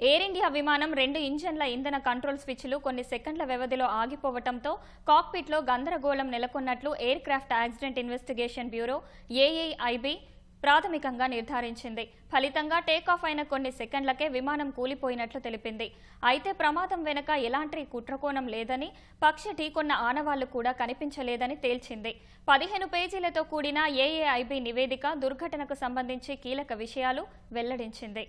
Air India విమానం రెండు ఇంజన్ల ఇంధన కంట్రోల్ స్విచ్లు కొన్ని సెకండ్ల వ్యవధిలో ఆగిపోవడంతో కాక్పిట్లో గందరగోళం నెలకొన్నట్లు aircraft accident investigation bureau AAIB ప్రాథమికంగా నిర్ధారించింది. ఫలితంగా టేకాఫ్ అయిన కొన్ని సెకండ్లకే విమానం కూలిపోయినట్లు తెలిపింది. అయితే ప్రమాదం వెనుక ఎలాంటి కుట్రకోణం లేదని పక్షి ఢీకొన్న ఆనవాళ్ళు కూడా కనిపించలేదని తేల్చింది. పదిహేను పేజీలతో కూడిన ఏఏఐబి నివేదిక దుర్ఘటనకు సంబంధించి కీలక విషయాలు వెల్లడించింది.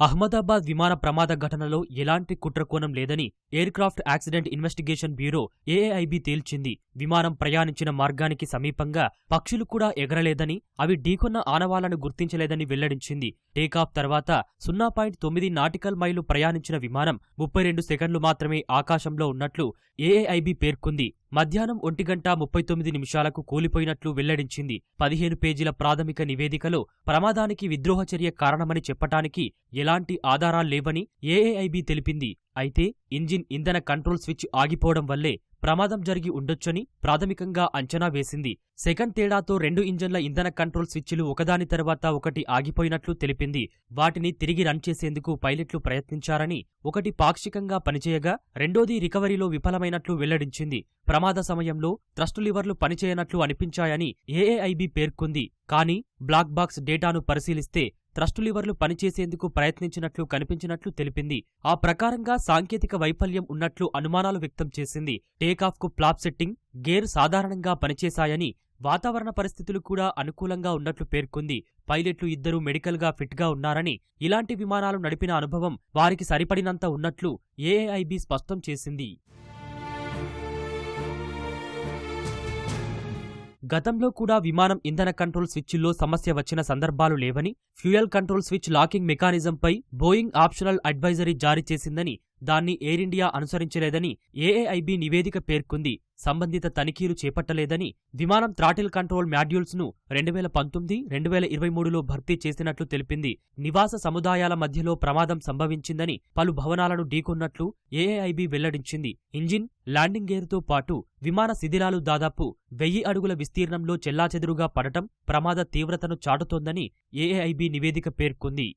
అహ్మదాబాద్ విమాన ప్రమాద ఘటనలో ఎలాంటి కుట్రకోణం లేదని aircraft accident investigation bureau AIB తేల్చింది. విమానం ప్రయాణించిన మార్గానికి సమీపంగా పక్షులు కూడా ఎగరలేదని అవి ఢీకొన్న ఆనవాళ్ళను గుర్తించలేదని వెల్లడించింది. టేకాఫ్ తర్వాత సున్నా పాయింట్ తొమ్మిది నాటికల్ మైలు ప్రయాణించిన విమానం ముప్పై రెండు సెకండ్లు మాత్రమే ఆకాశంలో ఉన్నట్లు ఏఐబి పేర్కొంది. మధ్యాహ్నం ఒంటి గంట ముప్పై తొమ్మిది నిమిషాలకు కూలిపోయినట్లు వెల్లడించింది పదిహేను పేజీల ప్రాథమిక నివేదికలో ప్రమాదానికి విద్రోహ చర్య కారణమని చెప్పటానికి ఎలాంటి ఆధారాల్లేవని ఏఏఐబి తెలిపింది. అయితే ఇంజిన్ ఇంధన కంట్రోల్ స్విచ్ ఆగిపోవడం వల్లే ప్రమాదం జరిగి ఉండొచ్చని ప్రాథమికంగా అంచనా వేసింది. సెకండ్ తేడాతో రెండు ఇంజన్ల ఇంధన కంట్రోల్ స్విచ్లు ఒకదాని తర్వాత ఒకటి ఆగిపోయినట్లు తెలిపింది. వాటిని తిరిగి రన్ చేసేందుకు పైలట్లు ప్రయత్నించారని ఒకటి పాక్షికంగా పనిచేయగా రెండోది రికవరీలో విఫలమైనట్లు వెల్లడించింది. ప్రమాద సమయంలో థ్రస్ట్ లివర్లు పనిచేయనట్లు అనిపించాయని ఏఏఐబి పేర్కొంది. కానీ బ్లాక్ బాక్స్ డేటాను పరిశీలిస్తే ట్రస్ట్ లివర్లు పనిచేసేందుకు ప్రయత్నించినట్లు కనిపించినట్లు తెలిపింది. ఆ ప్రకారంగా సాంకేతిక వైఫల్యం ఉన్నట్లు అనుమానాలు వ్యక్తం చేసింది. టేకాఫ్కు ప్లాప్ సెట్టింగ్ గేర్ సాధారణంగా పనిచేశాయని వాతావరణ పరిస్థితులు కూడా అనుకూలంగా ఉన్నట్లు పేర్కొంది. పైలట్లు ఇద్దరూ మెడికల్గా ఫిట్గా ఉన్నారని ఇలాంటి విమానాలు నడిపిన అనుభవం వారికి సరిపడినంత ఉన్నట్లు ఏఐబి స్పష్టం చేసింది. గతంలో కూడా విమానం ఇంధన కంట్రోల్ స్విచ్ల్లో సమస్య వచ్చిన సందర్భాలు లేవని ఫ్యూయల్ కంట్రోల్ స్విచ్ లాకింగ్ మెకానిజంపై బోయింగ్ ఆప్షనల్ అడ్వైజరీ జారీ చేసిందని దాన్ని ఎయిర్ ఇండియా అనుసరించలేదని ఏఏఐబి నివేదిక పేర్కొంది. సంబంధిత తనిఖీలు చేపట్టలేదని విమానం త్రాటిల్ కంట్రోల్ మాడ్యూల్స్ను రెండు వేల పంతొమ్మిది రెండు వేల ఇరవై మూడులో భర్తీ చేసినట్లు తెలిపింది. నివాస సముదాయాల మధ్యలో ప్రమాదం సంభవించిందని పలు భవనాలను ఢీకొన్నట్లు ఏఏఐబి వెల్లడించింది. ఇంజిన్ ల్యాండింగ్ గేర్తో పాటు విమాన శిథిలాలు దాదాపు వెయ్యి అడుగుల విస్తీర్ణంలో చెల్లాచెదురుగా పడటం ప్రమాద తీవ్రతను చాటుతోందని ఏఏఐబి నివేదిక పేర్కొంది.